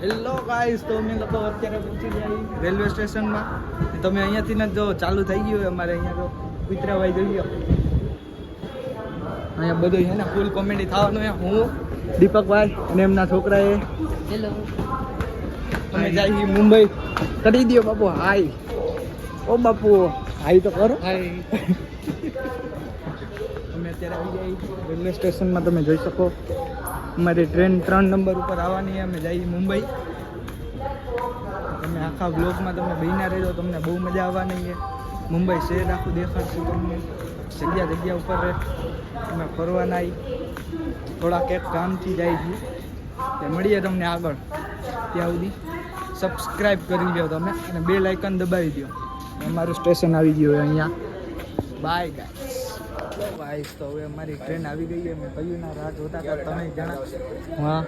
Hello guys તો અમે લોકો અત્યારે પહોંચી ગયા રેલવે સ્ટેશનમાં. તમે અહીંયાથી જ જો ચાલુ થઈ ગયું હોય અમારે અહીંયા તો. કુતરાભાઈ ગયો અહીંયા બધું છે ને ફૂલ કોમેડી થવાનું છે. હું દીપકભાઈ અને એમના છોકરાએ. હેલો અમે જઈએ મુંબઈ. કરી દો બાપુ હાય ઓ બાપુ હાય તો કરો. હાય અમે અત્યારે આવી જઈએ રેલવે સ્ટેશનમાં તમે જોઈ શકો. અમારી ટ્રેન ત્રણ નંબર ઉપર આવવાની, અમે જઈએ મુંબઈ. તમે આખા બ્લોગમાં તમે બહીના રહેજો, તમને બહુ મજા આવવાની છે. મુંબઈ શહેર આખું દેખાડશું તમને. જગ્યા જગ્યા ઉપર તમે ફરવાના. થોડાક એક કામથી જાય છીએ. મળીએ તમને આગળ. ત્યાં સુધી સબસ્ક્રાઈબ કરી દો તમે અને બે લાઇકન દબાવી દો. અમારું સ્ટેશન આવી ગયું અહીંયા. બાય ગાઈસ ગાઈસ તો હવે અમારી ટ્રેન આવી ગઈ મેં કહ્યું ના રાહ જોતા હતા તમે જણા હા.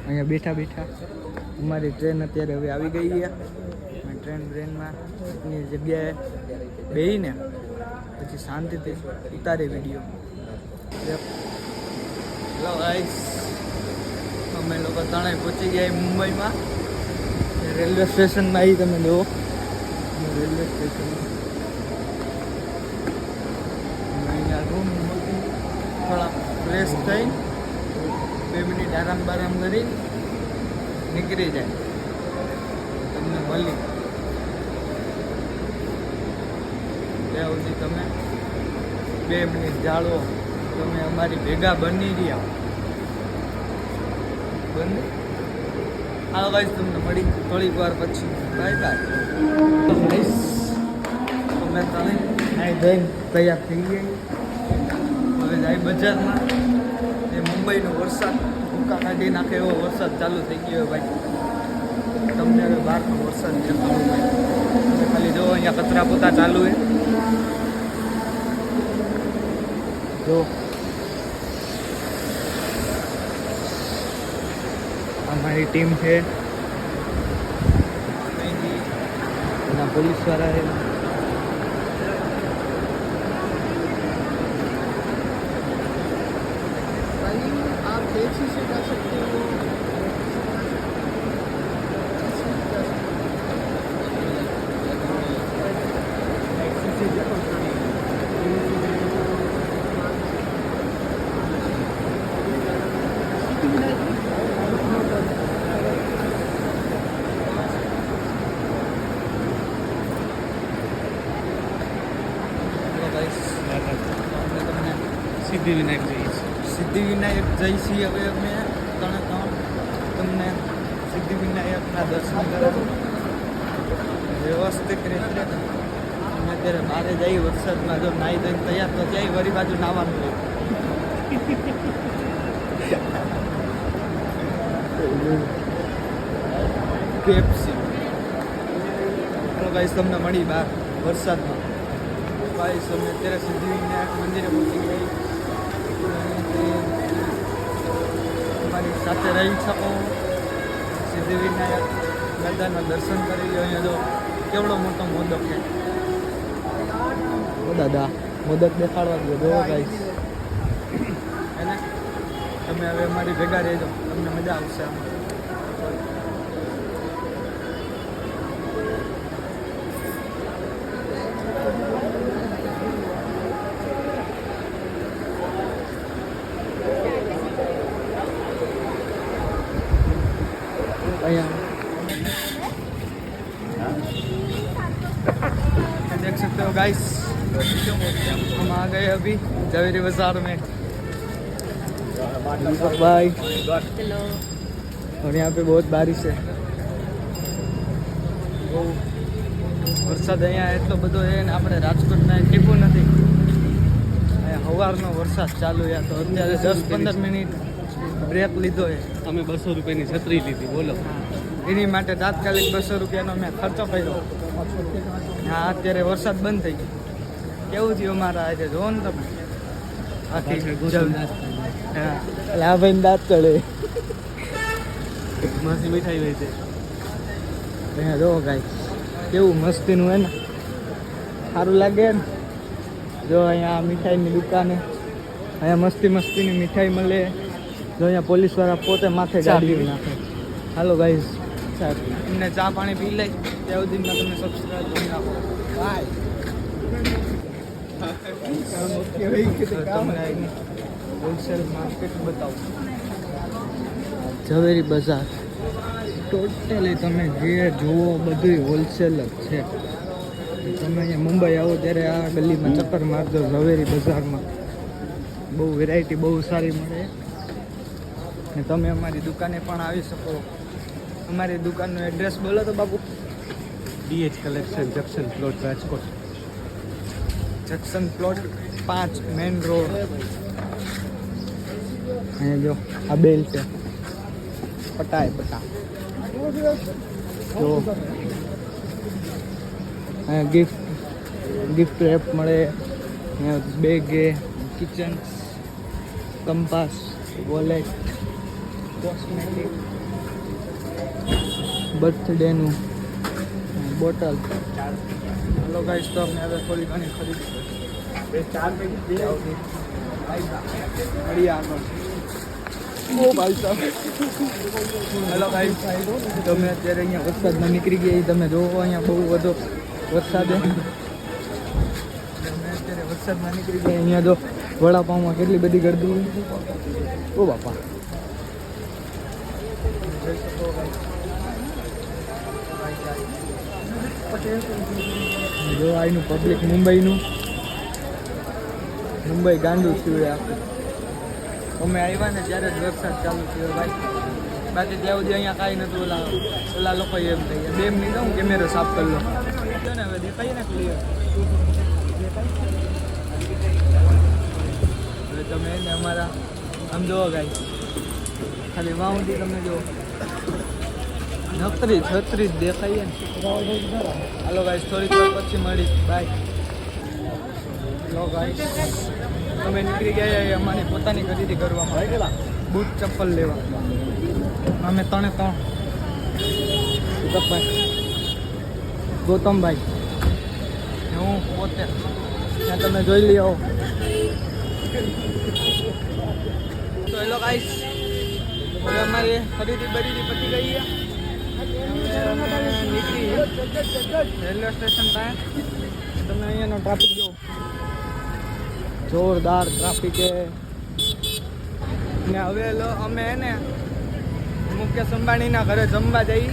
અહીંયા બેઠા બેઠા અમારી ટ્રેન અત્યારે હવે આવી ગઈ છે. ટ્રેન ટ્રેનમાં ની જગ્યાએ બેહીને પછી શાંતિથી ઉતારે વીડિયો હેલો ગાઈસ અમે લોકો ત્રણેય પહોંચી ગયા મુંબઈમાં. રેલવે સ્ટેશનમાં આવી તમે જુઓ રેલવે સ્ટેશનમાં અને અહીંયા રૂમ મૂકી થોડા ફ્રેશ થઈ બે મિનિટ આરામ બારામ કરી નીકળી જાય. તમને મળી. ત્યાં સુધી તમે બે મિનિટ જાળવો. તમે અમારી ભેગા બની રહ્યા. બંધ આ વાઈસ તમને મળી થોડીક વાર પછી. બાય બાય અમે તમે અહીં જઈને તૈયાર થઈ હવે જાય બજારમાં. એ મુંબઈનો વરસાદ, ભૂકા કાઢી નાખે એવો વરસાદ ચાલુ થઈ ગયો ભાઈ. તમને હવે બહારનો વરસાદ ભાઈ તમે ખાલી જો, અહીંયા કચરા પોતા ચાલુ છે. જો. અમારી ટીમ છે. એના પોલીસ વાળા છે आप टैक्सी से जा सकते हो ચલો guys, અમે તમને જઈ સિદ્ધિવિનાયક જઈશી હવે અમે ત્રણે ત્રણ તમને સિદ્ધિવિનાયકના દર્શન કરાવો. વ્યવસ્થિત રીતે અમે અત્યારે બહારે જઈ વરસાદમાં જો નાહી ધોઈને તૈયાર, તો ત્યાંય વરી બાજુ નાવાનું હોય. ચલો ગાઈસ તમને મળી બહાર વરસાદમાં. ગાઈસ અમે અત્યારે સિદ્ધિવિનાયક મંદિરે પહોંચી ગયા. સાથે રહી શકો. સિદ્ધિવિનાયક દાદાના દર્શન કરી લો અહીંયા જો. કેવડો મોટો મોદક છે. ઓ દાદા મોદક દેખાડવા દો જો ગાઈસ એને તમે હવે અમારી ભેગા રહેજો. તમને મજા આવશે આમાં. गाइस हम आ गए अभी जवेरी बाजार में दीपक भाई हेलो और यहाँ पे बहुत बारिश है બહુ વરસાદ અહીંયા એટલો બધો છે ને આપણે રાજકોટના ટીપું નથી અહીંયા સવારનો વરસાદ ચાલુ છે તો અત્યારે દસ પંદર મિનિટ બ્રેક લીધો છે અમે બસો રૂપિયાની છત્રી લીધી બોલો એની માટે તાત્કાલિક બસો રૂપિયાનો મેં ખર્ચો કર્યો. હા અત્યારે વરસાદ બંધ થઈ ગયો. કેવું થયું અમારા આજે? જોવો ને તમે. આખી એટલે આ ભાઈ દાંત ચડે માસી મીઠાઈ હોય છે અહીંયા જોવો કાંઈ કેવું મસ્તીનું હે ને? સારું લાગે ને? જો અહીંયા મીઠાઈની દુકાને અહીંયા મસ્તી મસ્તીની મીઠાઈ મળે. જો અહીંયા પોલીસવાળા પોતે માથે ગાડી નાખે. Hello guys. ચાર તમને ચા પાણી પી લઈ ત્યાં સુધીમાં તમે સબસ્ક્રાઈબ કરી નાખો. તમને હોલસેલ માર્કેટ બતાવું ઝવેરી બજાર. ટોટલી તમે જે જુઓ બધું હોલસેલ જ છે. તમે અહીંયા મુંબઈ આવો ત્યારે આ ગલીમાં ચક્કર મારજો ઝવેરી બજારમાં. બહુ વેરાયટી બહુ સારી મળે. ને તમે અમારી દુકાને પણ આવી શકો. અમારી દુકાનનું એડ્રેસ બોલો તો બાપુ. DH collection junction plot Rajkot. Junction plot પાંચ મેન રોડ અહીંયા જો આ બેલ છે. પટાય પટા જો. અહીંયા ગિફ્ટ ગિફ્ટ રેપ મળે. Bag kitchen compass wallet cosmetic બર્થડેનું bottle hello guys તો અમે હવે થોડી ઘણી ખરીદી. ચાર. મળીએ આગળ ઓ ભાઈ સાહેબ હેલો ગાઈસ તમે અત્યારે અહીંયા વરસાદમાં નીકળી ગયા તમે જોવો અહીંયા બહુ બધો વરસાદ અત્યારે વરસાદમાં નીકળી ગયા અહીંયા જો વડાપાઉંમાં કેટલી બધી ગરદી ઓ બાપા જોઈ શકો guys. જો આઈનું પબ્લિક મુંબઈનું. મુંબઈ ગાંડું થયું આખું. અમે આવ્યા ને ત્યારે જ વરસાદ ચાલુ થયો ભાઈ. બાકી ત્યાં સુધી અહીંયા કાંઈ નતું ઓલા ઓલા લોકો એમ થઈ બે મિનિટ હું કેમેરો સાફ કરી લો ને હવે દેખાય ને ક્લિયર હવે તમે એને અમારા આમ જોવો ગાઈ ખાલી વાઉન્ડી તમે જો નકરી છત્રી જ દેખાય ને હાલો ગાઈસ થોડીક વાર પછી મળી. બાય લો ગાઈસ અમે નીકળી ગયા અમારી પોતાની ખરીદી કરવા માટે બૂટ ચપ્પલ લેવા. અમે ત્રણે ત્રણ. દીપકભાઈ ગૌતમભાઈ. હું પોતે. ત્યાં તમે જોઈ લ્યો. તો હેલો ગાઈસ હવે અમારી ખરીદી બરીદી પતી ગઈ રેલવે સ્ટેશન પાસે. તમે અહીંયાનો ટ્રાફિક જો જોરદાર ટ્રાફિક છે. ને હવે અમે એને મુકેશ અંબાણીના ઘરે જમવા જઈ.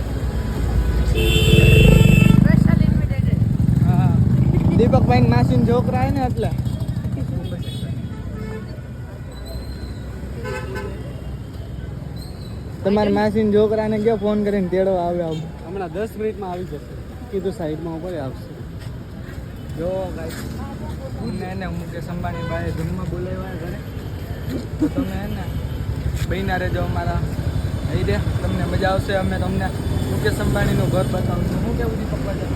દીપકભાઈ માસીન છોકરા ને એટલે. તમારા માસીન છોકરાને કયો ફોન કરીને તેડવા આવે આવું હમણાં દસ મિનિટમાં આવી જશે. કીધું સાઈડમાં ઉપર આવશે. જો ગાઈસ એને મુકેશ અંબાણી ભાઈ જમવા બોલાવ્યા ઘરે તો તમે એને બહેના રહેજો અમારા. એ દે તમને મજા આવશે. અમે તમને મુકેશ અંબાણીનું ઘર બતાવશું શું કેવું દીપક ભાઈ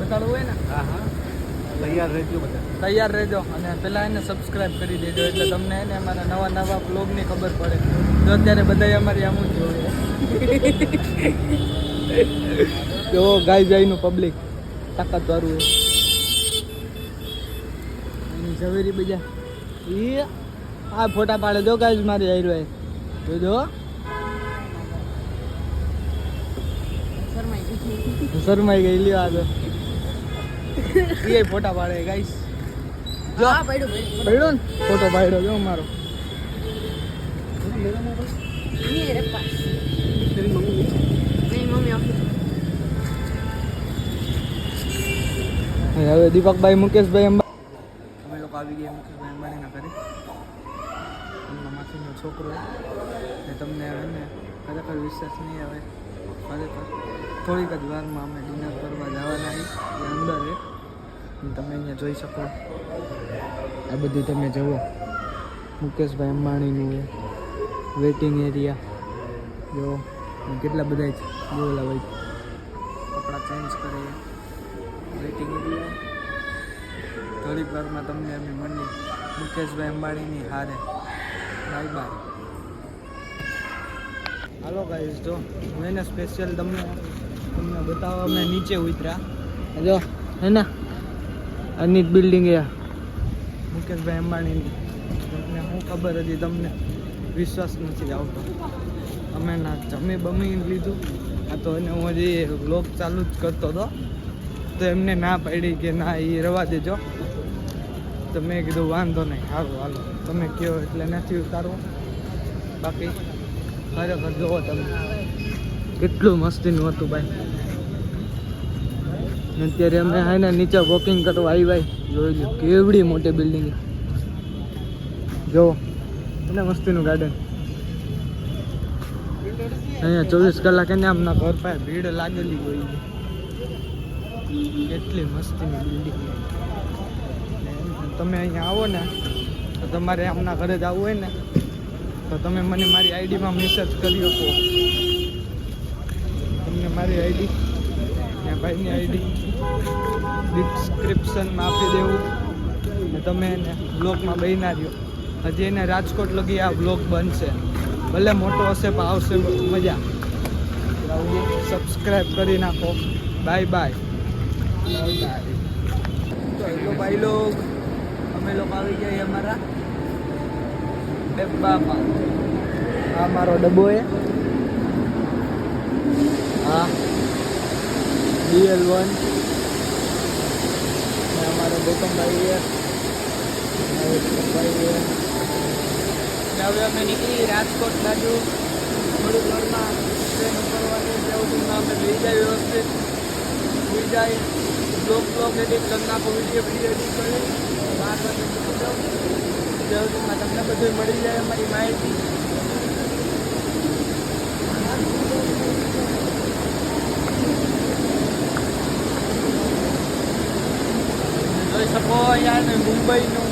બતાડવું હોય ને? હા હા. તૈયાર રહેજો બધા. તૈયાર રહેજો અને પહેલાં એને સબસ્ક્રાઇબ કરી દેજો એટલે તમને એને અમારા નવા નવા બ્લોગની ખબર પડે. તો અત્યારે બધા અમારી આમ જ જોઈએ જો ગાય જાયનું પબ્લિક તાકાતવાળું હોય. એની ઝવેરી બજા. એ આ ફોટા પાડે. જો ગાય મારી આવ્યો રહ્યો જોજો. શરમાઈ ગઈ. લ્યો આગળ. એ ફોટા પાડે ગાઈસ જો પડ્યો ને? ફોટો પાડ્યો જો મારો. તેરી હવે દીપકભાઈ મુકેશભાઈ અંબા અમે લોકો આવી ગયા મુકેશભાઈ અંબાણીના ઘરે. એમના માસીનો છોકરો ને તમને ને ખરેખર વિશ્વાસ નહીં આવે. ખરેખર. થોડીક જ વારમાં અમે ડિનર કરવા જવાના છીએ અંદર. છે તમે અહીંયા જોઈ શકો. આ બધું તમે જુઓ. મુકેશભાઈ અંબાણીનું વેટિંગ એરિયા જો કેટલા બધા છે. બોલા હોય કપડાં ચેન્જ કરે વેટિંગ એરિયા થોડીક વારમાં તમને અમે મળીએ. મુકેશભાઈ અંબાણીની હારે. બાય બાય હાલો ગાઈઝ હું એને સ્પેશિયલ તમને તમને બતાવવા અમે નીચે ઉતર્યા. જો હે ને? આની જ બિલ્ડિંગ એ. મુકેશભાઈ અંબાણીની. તમને શું ખબર હતી તમને વિશ્વાસ નથી આવતો. અમે ના જમી બમી લીધું. આ તો એને હું હજી વ્લોગ ચાલુ જ કરતો હતો. તો એમને ના પાડી કે ના એ રવા દેજો. તો મેં કીધું વાંધો નહીં સારું હાલો. તમે કહો એટલે નથી ઉતારવું. બાકી ખરેખર જોવો તમે. કેટલું મસ્તીનું હતું ભાઈ. ને અત્યારે અમે હે નીચે વોકિંગ કરવા આવ્યા જોઈ કેવડી મોટી બિલ્ડિંગ જો એટલે મસ્તીનું ગાર્ડન અહીંયા ચોવીસ કલાક એને આમના ઘર પાસે ભીડ લાગેલી હોય. એટલી મસ્તીની બિલ્ડિંગ તમે અહીંયા આવો ને, તો તમારે આમના ઘરે જ આવવું હોય ને, તો તમે મને મારી આઈડીમાં મેસેજ કરી શકો. તમને મારી આઈડી ભાઈની આઈડી ડિસ્ક્રિપ્શનમાં આપી દેવું. ને તમે એને બ્લોગમાં બહેના રહ્યો હજી એને રાજકોટ લગી આ બ્લોગ બનશે. ભલે મોટો હશે, પણ આવશે મજા. સબસ્ક્રાઈબ કરી નાખો. બાય બાય તો ભાઈ લોગ. અમે લોકો આવી ગયા અમારા ડબ્બામાં. આ મારો ડબ્બો એ હા ડીએલ વન અમારા ગૌતમભાઈ હવે અમે નીકળી રાજકોટ બાજુ. થોડીક વારમાં ટ્રેન ઉપરવાની ત્યાં સુધીમાં અમે લઈ જાય વ્યવસ્થિત. લઈ જાય બ્લોક બ્લોક એડિટ કરી નાખો વીડિયો વીડિયો એડિટ કરી. બાર વાગે ત્યાં સુધીમાં તમને બધું મળી જાય અમારી માહિતી જોઈ શકો અહીંયા ને મુંબઈનું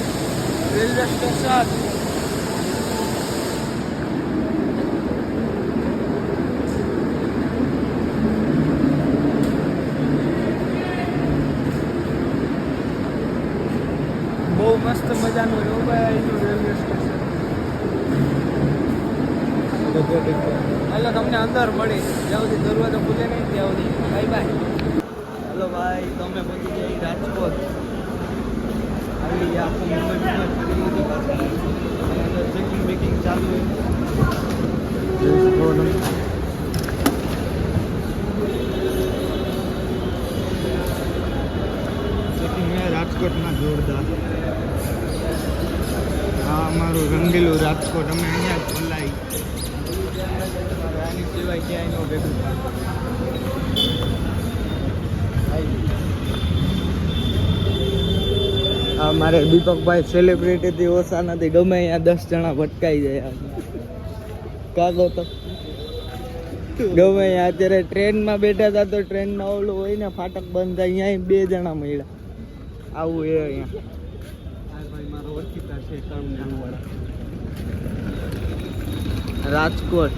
રેલવે સ્ટેશન. બહુ મસ્ત મજાનું મુંબઈનું રેલવે સ્ટેશન. હાલો, તમને અંદર મળી. જ્યાં સુધી દરવાજો ખુલે નહીં, ત્યાં સુધી. Bye bye. હલો, ભાઈ, તમે પહોંચી જાય રાજકોટ. આવી ચેકિંગ બેકિંગ ચાલુ ચેકિંગ રાજકોટમાં જોરદાર આ અમારું રંગીલું રાજકોટ, અમે અહીંયા જ ખોલાઈ આની સિવાય ક્યાંય નો ભેગું આ મારે દીપકભાઈ સેલિબ્રિટીથી ઓછા નથી ગમે અહીંયા દસ જણા ભટકાઈ જાય કાગો તો ગમે અહીંયા અત્યારે ટ્રેનમાં બેઠા હતા તો ટ્રેનમાં ઓલું હોય ને ફાટક બંધ થાય, અહીંયા બે જણા મળ્યા. આવું એ અહીંયા. રાજકોટ.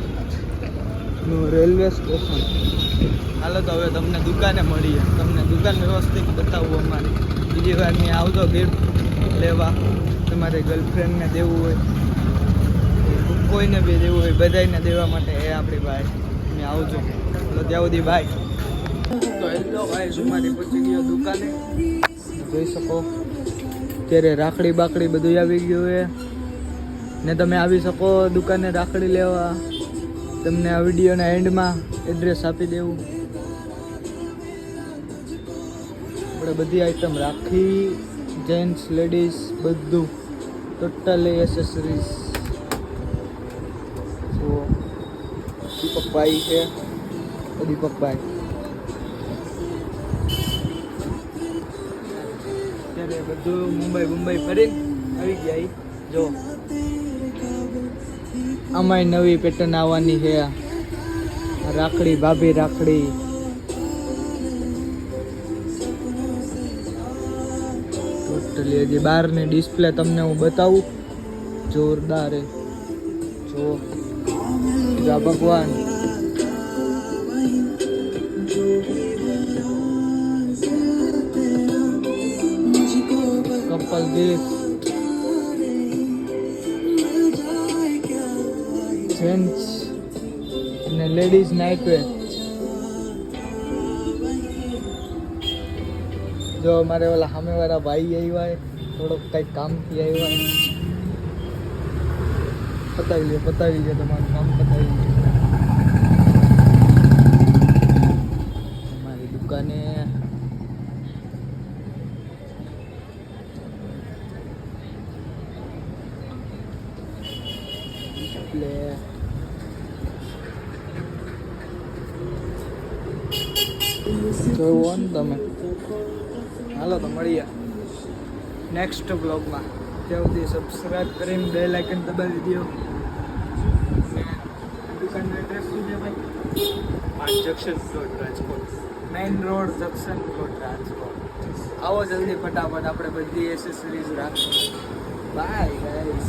નું રેલવે સ્ટેશન. હાલો તો હવે તમને દુકાને મળીએ. તમને દુકાન વ્યવસ્થિત બતાવું અમારે. બીજી વારની આવજો ગિફ્ટ લેવા. તમારે ગર્લફ્રેન્ડને દેવું હોય. કોઈને બી દેવું હોય બધાને દેવા માટે એ આપણી ભાઈ. મેં આવજો. તો ત્યાં સુધી ભાઈ. તો હેલો ભાઈ સુમારી પહોંચી ગયો દુકાને. જોઈ શકો. ત્યારે રાખડી બાકડી બધું આવી ગયું છે. ને તમે આવી શકો દુકાને રાખડી લેવા. તમને આ વિડીયોના એન્ડમાં એડ્રેસ આપી દેવું. આપણે બધી આઈટમ રાખી જેન્ટ્સ લેડીઝ બધું ટોટલી એસેસરીઝ તો દીપકભાઈ છે. દીપકભાઈ. અત્યારે બધું મુંબઈ મુંબઈ ફરીને આવી ગયા જો આમાંય નવી પેટર્ન આવવાની છે રાખડી, ભાભી રાખડી. ટોટલી હજી બહારની ડિસ્પ્લે તમને હું બતાવું. જોરદાર જો જા ભગવાન. Couple gift gents. અને લેડીઝ નાઇટ જો અમારે ઓલા સામેવાળા ભાઈ આવ્યા હોય થોડોક કંઈક કામથી આવ્યા હોય પતાવી લે પતાવી લે તમારું કામ પતાવી લે અમારી દુકાને એટલે જોયું તમે. હાલો તો મળીએ નેક્સ્ટ બ્લોગમાં ત્યાં સુધી સબસ્ક્રાઈબ કરીને બે લાઇકન દબાવી દો અને દુકાનનું એડ્રેસ શું છે ભાઈ? Junction plot Rajkot. Main road junction road Rajkot. આવો જલ્દી ફટાફટ આપણે બધી એસેસરીઝ રાખીએ. Bye guys